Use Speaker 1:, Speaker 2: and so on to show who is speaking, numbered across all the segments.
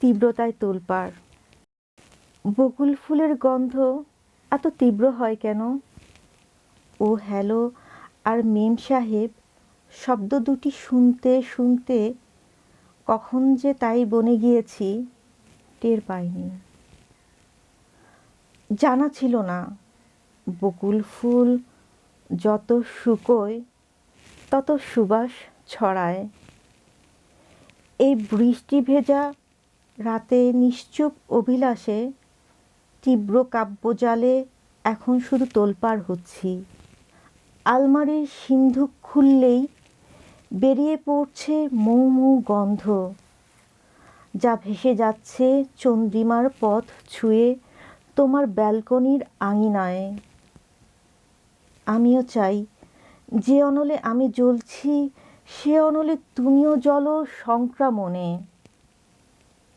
Speaker 1: তীব্রতায় তোলপাড়। বকুল ফুলের গন্ধ এত তীব্র হয় কেন? ও হ্যালো আর মেম সাহেব শব্দ দুটি শুনতে শুনতে কখন যে তাই বনে গিয়েছি টের পাইনি। জানা ছিল না, বকুল ফুল যত শুকোয় তত সুবাস ছড়ায়। এই বৃষ্টি ভেজা রাতে নিশ্চুপ অভিলাষে তীব্র কাব্যজালে এখন শুধু তোলপাড় হচ্ছি। আলমারির সিন্ধুক খুললেই বেরিয়ে পড়ছে মৌ মৌ গন্ধ। যা ভেসে যাচ্ছে চন্দ্রিমার পথ ছুঁয়ে তোমার ব্যালকনির আঙিনায়। আমিও চাই যে অনলে আমি জ্বলছি, সে অনলে তুমিও জ্বলো সংক্রামণে।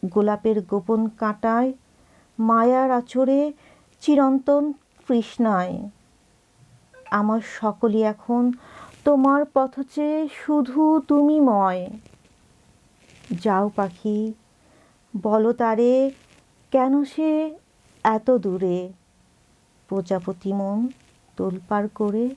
Speaker 1: গোলাপের গোপন কাঁটায়, মায়ার আচরে চিরন্তন কৃষ্ণায় আমার সকলই এখন তোমার পথ চেয়ে শুধু তুমি ময়। যাও পাখি, বলো তারে, কেন সে এত দূরে? প্রজাপতি মন তোলপাড় করে।